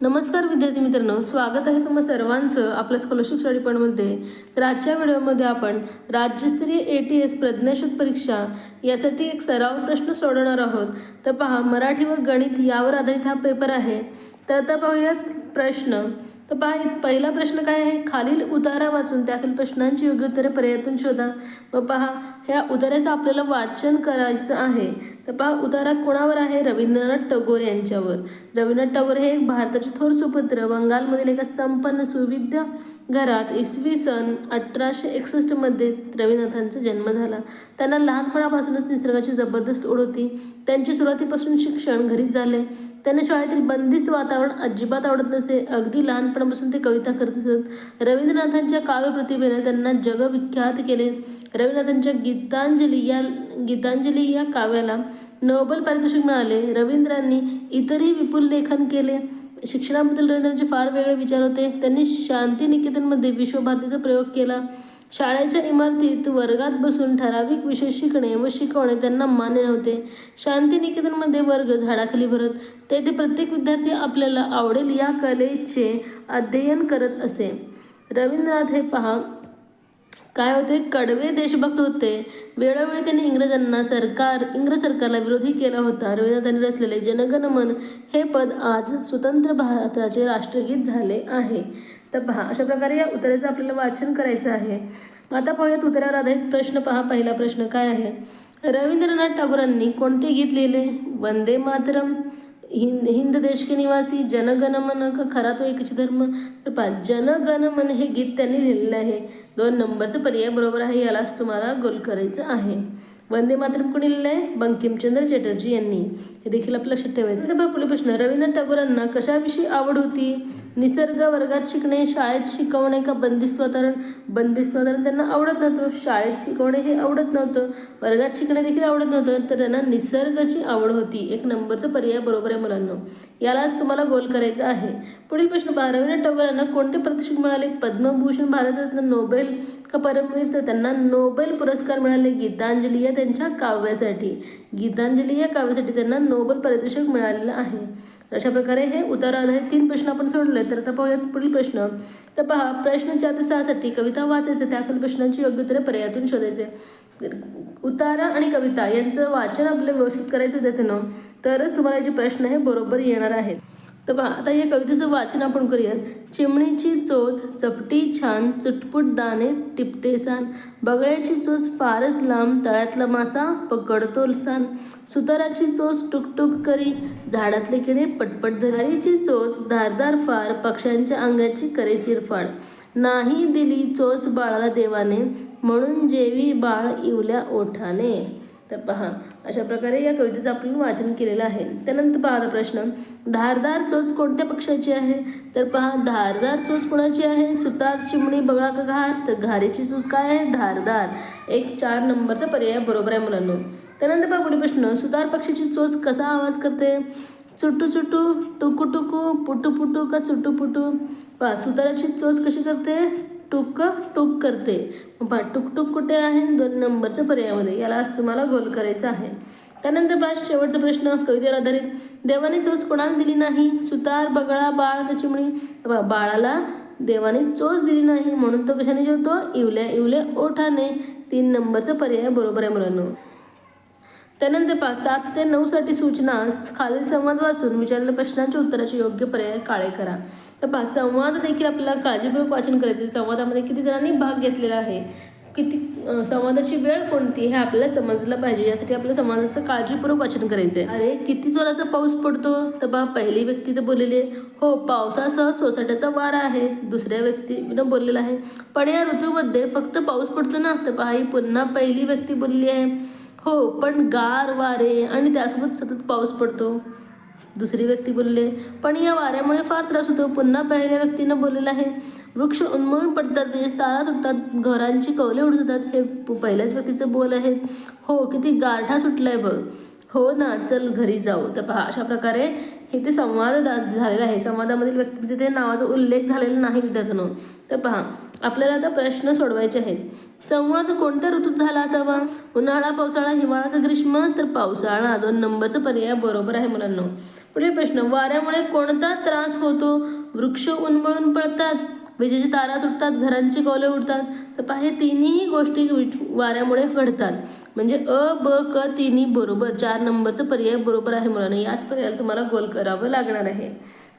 नमस्कार विद्यार्थी मित्रांनो स्वागत आहे तुम्हा सर्वांचं आपल्या स्कॉलरशिप स्टडी पॉईंटमध्ये तर आजच्या व्हिडिओमध्ये आपण राज्यस्तरीय ए टी एस प्रज्ञाशोध परीक्षा यासाठी एक सराव प्रश्न सोडवणार आहोत. तर पहा मराठी व गणित यावर आधारित हा पेपर आहे. तर आता पाहूयात प्रश्न. तर पहा पहिला प्रश्न काय आहे? खालील उतारा वाचून त्यातील प्रश्नांची योग्य उत्तरे पर्यायातून शोधा. व पहा ह्या उतार्याचं आपल्याला वाचन करायचं आहे. तर पहा उतारा कोणावर आहे? रवींद्रनाथ टागोर यांच्यावर. रवींद्रनाथ टागोर हे एक भारताचे थोर सुपुत्र. बंगालमधील एका संपन्न सुविद्य घरात इसवी सन अठराशे एकसष्टमध्ये रवींद्रनाथांचा जन्म झाला. त्यांना लहानपणापासूनच निसर्गाची जबरदस्त ओढ होती. त्यांची सुरुवातीपासून शिक्षण घरीच झाले. त्यांना शाळेतील बंदिस्त वातावरण अजिबात आवडत नसे. अगदी लहानपणापासून ते कविता करत असत. रवींद्रनाथांच्या काव्य प्रतिभेने त्यांना जगविख्यात केले. रवींद्रनाथांच्या गीतांजली या गीतांजली या काव्याला नोबेल पारितोषिक मिळाले. रवींद्रांनी इतरही विपुल लेखन केले. शिक्षणाबद्दल रवींद्रांचे फार वेगळे विचार होते. त्यांनी शांतिनिकेतनमध्ये विश्वभारतीचा प्रयोग केला. शाळेच्या इमारतीत वर्गात बसून ठराविक विषय शिकणे व शिकवणे त्यांना मान्य नव्हते. शांतिनिकेतनमध्ये वर्ग झाडाखाली भरत तेथे प्रत्येक विद्यार्थी आपल्याला आवडेल या कलेचे अध्ययन करत असे. रवींद्रनाथ हे पहा काय होते? कडवे देशभक्त होते. वेळोवेळी त्यांनी इंग्रजांना सरकार इंग्रज सरकारला विरोधी केला होता. रवींद्रनाथांनी रचलेले जनगणमन हे पद आज स्वतंत्र भारताचे राष्ट्रगीत झाले आहे. तर पहा अशा प्रकारे या उत्तराचं आपल्याला वाचन करायचं आहे. आता पाहूयात उत्तरावर आधारित प्रश्न पहा पहिला प्रश्न काय आहे? रवींद्रनाथ टागोरांनी कोणते गीत लिहिले? वंदे मातरम हिंद हिंद देश के निवासी जनगणमन का खरा तो एकच धर्म. तर पहा जनगणमन हे गीत त्यांनी लिहिलेलं आहे. दोन नंबरचं पर्याय बरोबर आहे यालाच तुम्हाला गोल करायचं आहे. वंदे मातरम कोणी लिहिलं आहे? बंकिमचंद्र चॅटर्जी यांनी. हे देखील आपलं लक्षात ठेवायचं तर पहा प्रश्न रवींद्रनाथ टागोरांना कशाविषयी आवड होती? निसर्ग वर्गात शिकणे शाळेत शिकवणे का बंदिस्त वातावरण बंदिस्त वातावरण त्यांना आवडत नव्हतं. शाळेत शिकवणे हे आवडत नव्हतं. वर्गात शिकणे देखील आवडत नव्हतं. तर त्यांना निसर्गाची आवड होती. एक नंबरचा पर्याय बरोबर आहे मुलांना. यालाच तुम्हाला गोल करायचं आहे. पुढील प्रश्न पहा. रवींद्रनाथ यांना कोणते प्रतिष्ठित मिळाले? पद्मभूषण भारतरत्न नोबेल का परमवीर? तर त्यांना नोबेल पुरस्कार मिळाले गीतांजली या त्यांच्या काव्यासाठी. गीतांजली या काव्यासाठी त्यांना नोबेल पारितोषिक मिळालेलं आहे. अशा प्रकारे हे उतार हे तीन प्रश्न आपण सोडले. तर आता पाहूयात पुढील प्रश्न. तर पहा प्रश्न चार ते सहासाठी कविता वाचायचं त्याखालील प्रश्नांची योग्य उत्तरे पर्यायातून शोधायचे. उतारा आणि कविता यांचं वाचन आपलं व्यवस्थित करायचं विद्यार्थ्यांनो तरच तुम्हाला जे प्रश्न हे बरोबर येणार आहेत. तर बघा आता या कवितेचं वाचन आपण करूयात. चिमणीची चोच चपटी छान चुटपुट दाणे टिपते सान. बगळ्याची चोच फारच लांब तळ्यातला मासा पकडतो सान सुताराची चोच टुकटुक करी झाडातले किडे पटपट धरारीची चोच धारदार फार पक्ष्यांच्या अंगाची करे चिरफाड. नाही दिली चोच बाळाला देवाने म्हणून जेवी बाळ इवल्या ओठाने. तर पहा अशा प्रकारे या कवितेचं आपण वाचन केलेलं आहे. त्यानंतर पहा आता प्रश्न धारदार चोच कोणत्या पक्षाची आहे? तर पहा धारदार चोच कोणाची आहे? सुतार चिमणी बगळा का घार तर घारेची चोच काय आहे? धारदार. एक चार नंबरचा पर्याय बरोबर आहे मुलांना. त्यानंतर पहा पुढे प्रश्न सुतार पक्षाची चोच कसा आवाज करते? चुटू चुटू टुकू टुकू पुटू पुटू का चुटू पुटू? पहा सुताराची चोच कशी करते? टुक टुक करते. पहा टुक टुक कुठे आहे? दोन नंबरच्या पर्यायामध्ये. याला आज तुम्हाला गोल करायचं आहे. त्यानंतर पाच शेवटचा प्रश्न. कवितेवर आधारित. देवाने चोच कोणाला दिली नाही? सुतार बगळा बाळ का चिमणी बाळाला देवाने चोच दिली नाही. म्हणून तो कशाने जेवतो इवल्या इवल्या ओठाने. तीन नंबरचा पर्याय बरोबर आहे मुलांना. त्यानंतर पाच सात ते नऊसाठी सूचना. खालील संवाद वाचून विचारलेल्या प्रश्नांच्या उत्तराचे योग्य पर्याय काळे करा. तर पहा संवाद देखील आपल्याला काळजीपूर्वक वाचन करायचे आहे. संवादामध्ये किती जणांनी भाग घेतलेला आहे? किती संवादाची वेळ कोणती हे आपल्याला समजलं पाहिजे. यासाठी आपल्याला संवादाचं काळजीपूर्वक वाचन करायचं आहे अरे किती जोराचा पाऊस पडतो? तर बा पहिली व्यक्ती तर बोललेली आहे. हो पावसासह सोसाट्याचा वारा आहे. दुसऱ्या व्यक्तीनं बोललेला आहे. पण या ऋतूमध्ये फक्त पाऊस पडतो ना? तर पहा ही पुन्हा पहिली व्यक्ती बोलली आहे. हो पण गार वारे आणि त्यासोबत सतत पाऊस पडतो. दुसरी व्यक्ती बोलले पण या वाऱ्यामुळे फार त्रास होतो. पुन्हा पहिल्या व्यक्तीनं बोललेलं आहे वृक्ष उन्मळून पडतात त्याचे तारा तुटतात घरांची कवले उडतात हे पहिल्याच व्यक्तीचं बोल आहे. हो किती गारठा सुटलाय बघ. हो ना चल घरी जाऊ. तर पहा अशा प्रकारे हे ते संवाद झालेला आहे. संवादामधील व्यक्तींचे ते नावाचा उल्लेख झालेला नाही विद्यार्थ्यांनो. तर पहा आपल्याला आता प्रश्न सोडवायचे आहेत. संवाद कोणत्या ऋतूत झाला असावा? उन्हाळा पावसाळा हिवाळा का ग्रीष्म? तर पावसाळा. दोन नंबरचा पर्याय बरोबर आहे मुलांना. पुढील प्रश्न वाऱ्यामुळे कोणता त्रास होतो? वृक्ष उन्मळून पडतात विजेची तारा तुटतात घरांची कौले उडतात. तर पहा हे तिन्ही गोष्टी वाऱ्यामुळे घडतात. म्हणजे अ ब क तिन्ही बरोबर. चार नंबरचं पर्याय बरोबर आहे मुलांना. याच पर्यायाला तुम्हाला गोल करावं लागणार आहे.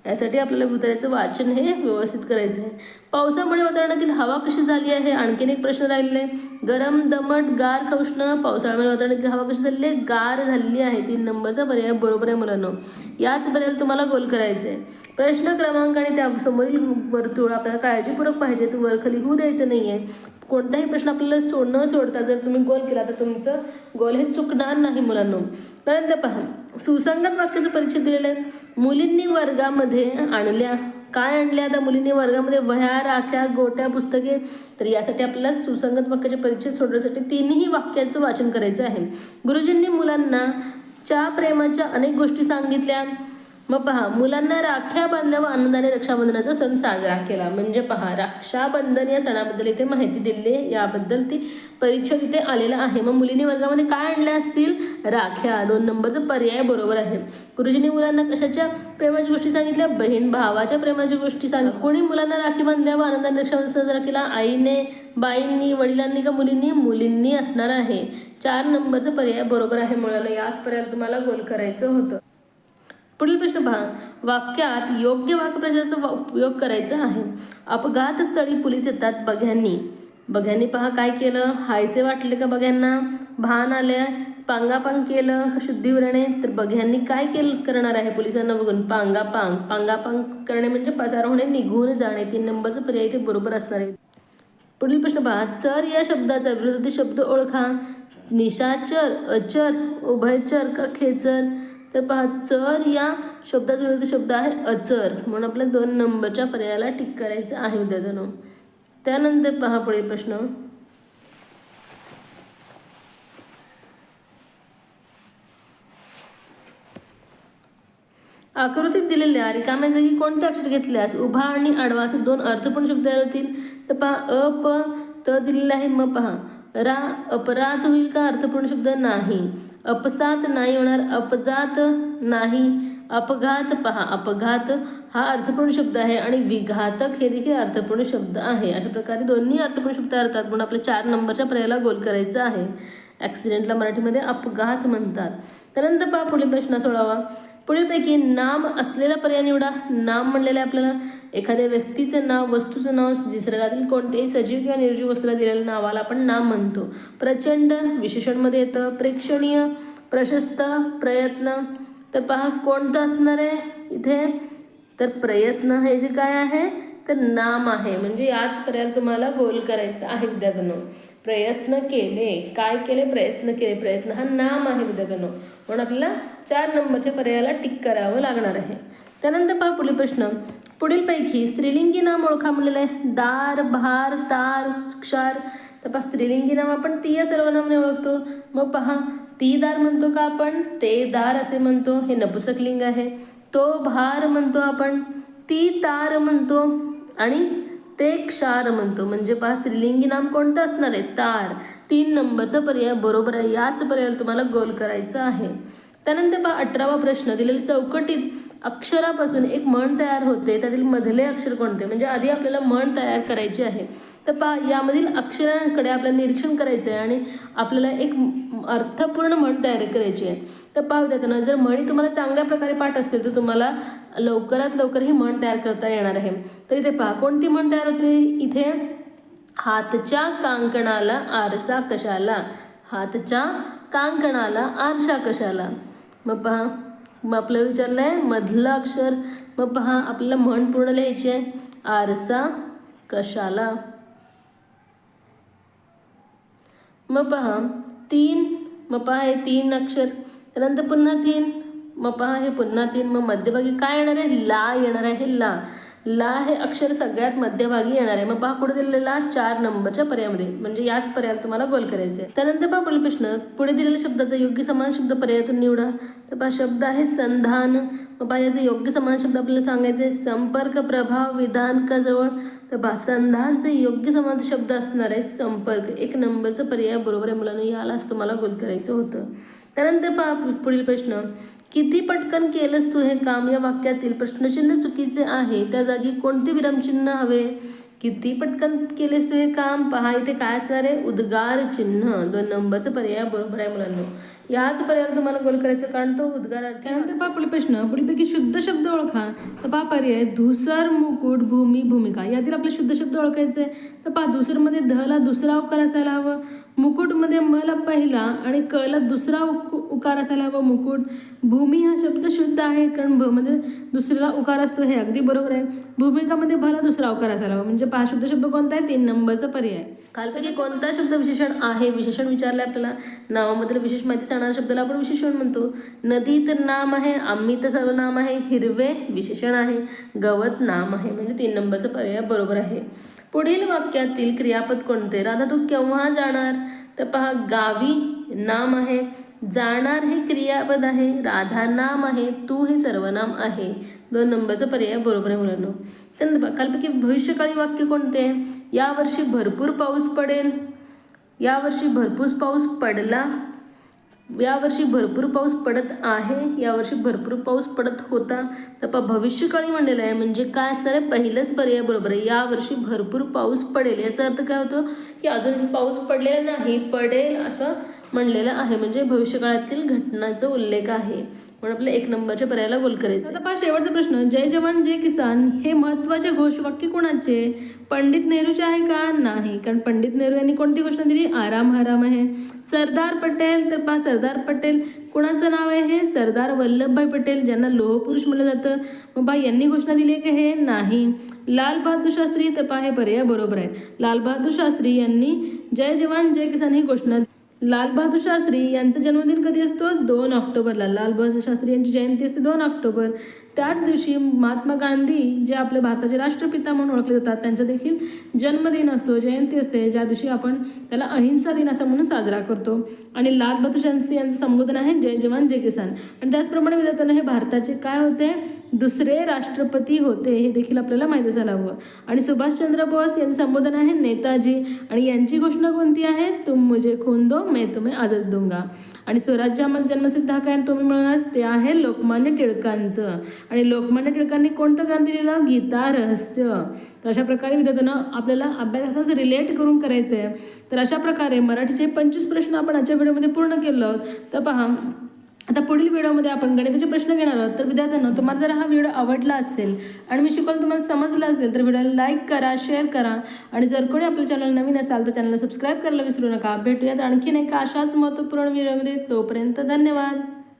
यासाठी आपल्याला भूताचं वाचन हे व्यवस्थित करायचं आहे. पावसामुळे वातावरणातील हवा कशी झाली आहे? आणखीन एक प्रश्न राहिलेला आहे. गरम दमट गार का उष्ण पावसाळ्यामुळे वातावरणातील हवा कशी झालेली आहे? गार झालेली आहे. तीन नंबरचा पर्याय बरोबर आहे मुलांनो. याच पर्याय तुम्हाला गोल करायचं आहे प्रश्न क्रमांक आणि त्या समोरील वर्तुळ आपल्याला काळजीपूर्वक पाहिजे तर वरखाली होऊ द्यायचं नाही आहे कोणताही प्रश्न आपल्याला सो न सोडता जर तुम्ही गोल केला तर तुमचं गोल हे चुकणार नाही मुलांनो. त्यानंतर पहा सुसंगत वाक्याचं परिचय दिलेलं आहे. मुलींनी वर्गामध्ये आणल्या काय आणल्या? आता मुलींनी वर्गामध्ये वह्या राख्या गोट्या पुस्तके तर यासाठी आपल्याला सुसंगत वाक्याचे परिचय सोडण्यासाठी तिन्ही वाक्याचं वाचन करायचं आहे. गुरुजींनी मुलांना च्या प्रेमाच्या अनेक गोष्टी सांगितल्या. मग पहा मुलांना राख्या बांधल्या व आनंदाने रक्षाबंधनाचा सण साजरा केला. म्हणजे पहा रक्षाबंधन या सणाबद्दल इथे माहिती दिली याबद्दल ती परीक्षा तिथे आलेला आहे. मग मुलींनी वर्गामध्ये काय आणल्या असतील? राख्या. दोन नंबरचा पर्याय बरोबर आहे. गुरुजींनी मुलांना कशाच्या प्रेमाच्या गोष्टी सांगितल्या? बहीण भावाच्या प्रेमाच्या गोष्टी सांगितल्या कोणी मुलांना राखी बांधल्या व आनंदाने रक्षाबंधन साजरा केला? आईने बाईंनी वडिलांनी का मुलींनी? मुलींनी असणार आहे. चार नंबरचा पर्याय बरोबर आहे. मुलाला याच पर्याय तुम्हाला गोल करायचं होतं. पुढील प्रश्न पहा. वाक्यात योग्य वाक्यप्रचाराचा वा- उपयोग करायचा आहे. अपघात स्थळी पोलीस येतात बघ्यांनी. बघ्यांनी पहा काय केलं? हायसे वाटले का बघ्यांना? भान आल्या? पांगापांग केलं? का शुद्धीवरणे तर बघ्यांनी काय केलं करणार आहे पोलिसांना बघून? पांगापांग. पांगापांग करणे म्हणजे पसार होणे निघून जाणे. तीन नंबरचा पर्याय ते बरोबर असणार आहे. पुढील प्रश्न पहा. चर या शब्दाचा विरोधी शब्द ओळखा. निशाचर अचर उभयचर का खेचर? तर पहा चर या शब्दाचा विरुद्ध शब्द आहे अचर म्हणून आपल्या दोन नंबरच्या पर्यायाला टिक करायचं आहे विद्यार्थ्यांनो. त्यानंतर पहा पुढे प्रश्न. आकृतीत दिलेल्या रिकाम्या जागी कोणते अक्षर घेतल्यास उभा आणि आडवा असे दोन अर्थपूर्ण शब्द तयार होतील तर पहा अ प त दिलेला आहे म पहा. रा अपराध होईल का अर्थपूर्ण शब्द? नाही. अपसात नाही होणार अपजात नाही. अपघात पहा अपघात हा अर्थपूर्ण शब्द आहे आणि विघातक हे देखील अर्थपूर्ण शब्द आहे. अशा प्रकारे दोन्ही अर्थपूर्ण शब्द अर्थात म्हणून आपल्या चार नंबरच्या पर्यायाला गोल करायचं आहे. ॲक्सिडेंटला मराठीमध्ये अपघात म्हणतात. त्यानंतर पहा पुढील प्रश्न सोडावा. पुढीलपैकी नाम असलेला पर्याय निवडा. नाम म्हणलेलं आहे आपल्याला एखाद्या व्यक्तीचं नाव वस्तूचं नाव निसर्गातील कोणत्याही सजीव किंवा निर्जीव वस्तूला दिलेल्या नावाला आपण नाम म्हणतो. प्रचंड विशेषणमध्ये येतं. प्रेक्षणीय प्रशस्त प्रयत्न. तर पहा कोणतं असणार आहे इथे? तर प्रयत्न हे जे काय आहे? तर नाम आहे. म्हणजे याच पर्यायाला तुम्हाला गोल करायचं आहे विदग्न प्रयत्न केले. काय केले? प्रयत्न केले. प्रयत्न हा नाम आहे विदग्न म्हणून आपल्याला चार नंबरच्या पर्यायाला टिक करावं लागणार आहे. त्यानंतर पहा पुढील प्रश्न. पुढीलपैकी स्त्रीलिंगी नाम ओळखा म्हणलेलं आहे. दार भार तार क्षार. तर पहा स्त्रीलिंगी नाम आपण ती या सर्वनामाने ओळखतो. मग पहा ती दार म्हणतो का आपण? ते दार असे म्हणतो. हे नपुसकलिंग आहे. तो भार म्हणतो आपण. ती तार म्हणतो. आणि ते क्षार म्हणतो म्हणजे पहा स्त्रीलिंगी नाम कोणतं असणार आहे? तार. तीन नंबरचा पर्याय बरोबर आहे याच पर्यायाला तुम्हाला गोल करायचं आहे. त्यानंतर पहा अठरावा प्रश्न दिलेल्या चौकटीत अक्षरापासून एक म्हण तयार होते. त्यातील मधले अक्षर कोणते? म्हणजे आधी आपल्याला म्हण तयार करायची आहे. तर पहा यामधील अक्षरांकडे आपल्याला निरीक्षण करायचं आहे आणि आपल्याला एक अर्थपूर्ण म्हण तयार करायची आहे. तर पाहू द्या जर म्हणी तुम्हाला चांगल्या प्रकारे पाठ असतील तर तुम्हाला लवकरात लवकर ही म्हण तयार करता येणार आहे. तर इथे पहा कोणती म्हण तयार होते? इथे हातच्या कांकणाला आरसा कशाला? हातच्या कांकणाला आरसा कशाला? मग पहा मग आपल्याला विचारलं आहे मधलं अक्षर मग पहा आपल्याला म्हण पूर्ण लिहायची आहे. आरसा कशाला? मग पहा तीन मग पहा हे तीन अक्षर त्यानंतर पुन्हा तीन मग पहा हे पुन्हा तीन मग मध्यभागी काय येणार आहे? ला येणार आहे ला. ला हे अक्षर सगळ्यात मध्यभागी येणार आहे. मग पहा कुठे दिलेला चार नंबरच्या पर्यायामध्ये म्हणजे याच पर्यायात तुम्हाला गोल करायचे आहे त्यानंतर पहा पुढील प्रश्न पुढे दिलेल्या शब्दाचा योग्य समान शब्द पर्यायातून निवडा. तर पहा शब्द आहे संधान. मग पहा याचे योग्य समान शब्द आपल्याला सांगायचे आहे. संपर्क प्रभाव विधान का जवळ तर पहा संधानचे योग्य समान शब्द असणार आहे संपर्क. एक नंबरचा पर्याय बरोबर आहे मुलांना यालाच तुम्हाला गोल करायचं होतं. त्यानंतर पहा पुढील प्रश्न. किती पटकन केलंस तू हे काम? या वाक्यातील प्रश्नचिन्ह चुकीचे आहे. त्या जागी कोणते विरामचिन्ह हवे? किती पटकन केलेस तू हे काम? पहा इथे काय असणार आहे? उद्गार चिन्ह. दोन नंबरचा पर्याय बरोबर आहे मुलांना. याच पर्यायाला तुम्हाला गोल करायचं कारण तो उद्गार त्यानंतर पहा पुढील प्रश्न. पुढीलपैकी शुद्ध शब्द ओळखा. तर पहा पर्याय धुसर मुकुट भूमी भूमिका. यातील आपले शुद्ध शब्द ओळखायचे तर पहा धुसरमध्ये धला दुसरा अवकार असायला हवं. मुकुटमध्ये मला पहिला आणि कला दुसरा उक उकार असायला हवा. मुकुट भूमी हा शब्द शुद्ध आहे कारण भ दुसऱ्याला उकार असतो हे अगदी बरोबर आहे. भूमिकामध्ये भला दुसरा उकार असायला हवा. म्हणजे पहा शुद्ध शब्द कोणता आहे? तीन नंबरचा पर्याय. खालपैकी कोणता शब्द विशेषण आहे? विशेषण विचारलं आपल्याला. नावामधील विशेष माहिती सांगणाऱ्या शब्दाला आपण विशेषण म्हणतो. नदी तर नाम आहे आम्ही तर सर्वनाम आहे हिरवे विशेषण आहे गवत नाम आहे. म्हणजे तीन नंबरचा पर्याय बरोबर आहे. पुढील वाक्यातील क्रियापद कोणते? राधा तू केव्हा जाणार? तर पहा गावी नाम आहे जाणार हे क्रियापद आहे राधा नाम आहे तू हे सर्वनाम आहे. दोन नंबरचा पर्याय बरोबर आहे मुलांना. त्यानंतर पहा, भविष्यकाळी वाक्य कोणते आहे? यावर्षी भरपूर पाऊस पडेल. यावर्षी भरपूर पाऊस पडला. यावर्षी भरपूर पाऊस पडत आहे यावर्षी भरपूर पाऊस पडत होता. तर पहा भविष्यकाळी म्हणलेलं आहे म्हणजे काय असणार आहे? पहिलंच पर्याय बरोबर आहे. यावर्षी भरपूर पाऊस पडेल. याचा अर्थ काय होतो की अजून पाऊस पडलेला नाही पडेल असं म्हणलेलं आहे. म्हणजे भविष्यकाळातील घटनाचा उल्लेख आहे. म्हणून आपल्या एक नंबरच्या पर्यायाला गोल करायचं आता पहा शेवटचा प्रश्न. जय जवान जय किसान हे महत्त्वाचे घोषवाक्य कोणाचे? पंडित नेहरूचे आहे का? नाही. कारण पंडित नेहरू यांनी कोणती घोषणा दिली? आराम हराम आहे. सरदार पटेल तर पहा सरदार पटेल कुणाचं नाव आहे हे? सरदार वल्लभभाई पटेल ज्यांना लोहपुरुष म्हटलं जातं. मग पहा यांनी घोषणा दिली आहे की हे? नाही. लाल बहादूर शास्त्री तर पहा हे पर्याय बरोबर आहे. लाल बहादूर शास्त्री यांनी जय जवान जय किसान ही घोषणा लालबहादूर शास्त्री यांचा जन्मदिन कधी असतो? दोन ऑक्टोबरला. लाल बहादूर शास्त्री यांची जयंती असते दोन ऑक्टोबर. त्याच दिवशी महात्मा गांधी जे आपले भारताचे राष्ट्रपिता म्हणून ओळखले जातात त्यांचा देखील जन्मदिन असतो जयंती असते ज्या दिवशी आपण त्याला अहिंसा दिन असं म्हणून साजरा करतो. आणि लाल बहादूर शास्त्री यांचं संबोधन आहे जय जवान जय किसान. आणि त्याचप्रमाणे विद्यार्थ्यांना हे भारताचे काय होते? दुसरे राष्ट्रपती होते हे देखील आपल्याला माहीत असायला हवं. आणि सुभाषचंद्र बोस यांचं संबोधन आहे नेताजी. आणि यांची घोषणा कोणती आहे? तुम मुझे खून दो मैं तुम्हें आझाद दूंगा. आणि स्वराज्य आम्हाला जन्मसिद्ध हक्क आहे तुम्ही मिळणार ते आहे लोकमान्य टिळकांचं. आणि लोकमान्य टिळकांनी कोणतं ग्रंथ लिहिलं गीता रहस्य. तर अशा प्रकारे विद्यार्थ्यांना आपल्याला अभ्यासाचं रिलेट करून करायचं आहे तर अशा प्रकारे मराठीचे पंचवीस प्रश्न आपण आजच्या व्हिडिओमध्ये पूर्ण केलं तर पहा आता पुढील व्हिडिओमध्ये आपण गणिताचे प्रश्न घेणार आहोत. तर विद्यार्थ्यांना तुम्हाला जर हा व्हिडिओ आवडला असेल आणि मी शिकवलं तुम्हाला समजलं असेल तर व्हिडिओला लाईक करा शेअर करा आणि जर कोणी आपल्या चॅनल नवीन असाल तर चॅनलला सबस्क्राईब करायला विसरू नका. भेटूयात आणखीन एका अशाच महत्त्वपूर्ण व्हिडिओमध्ये. तोपर्यंत धन्यवाद.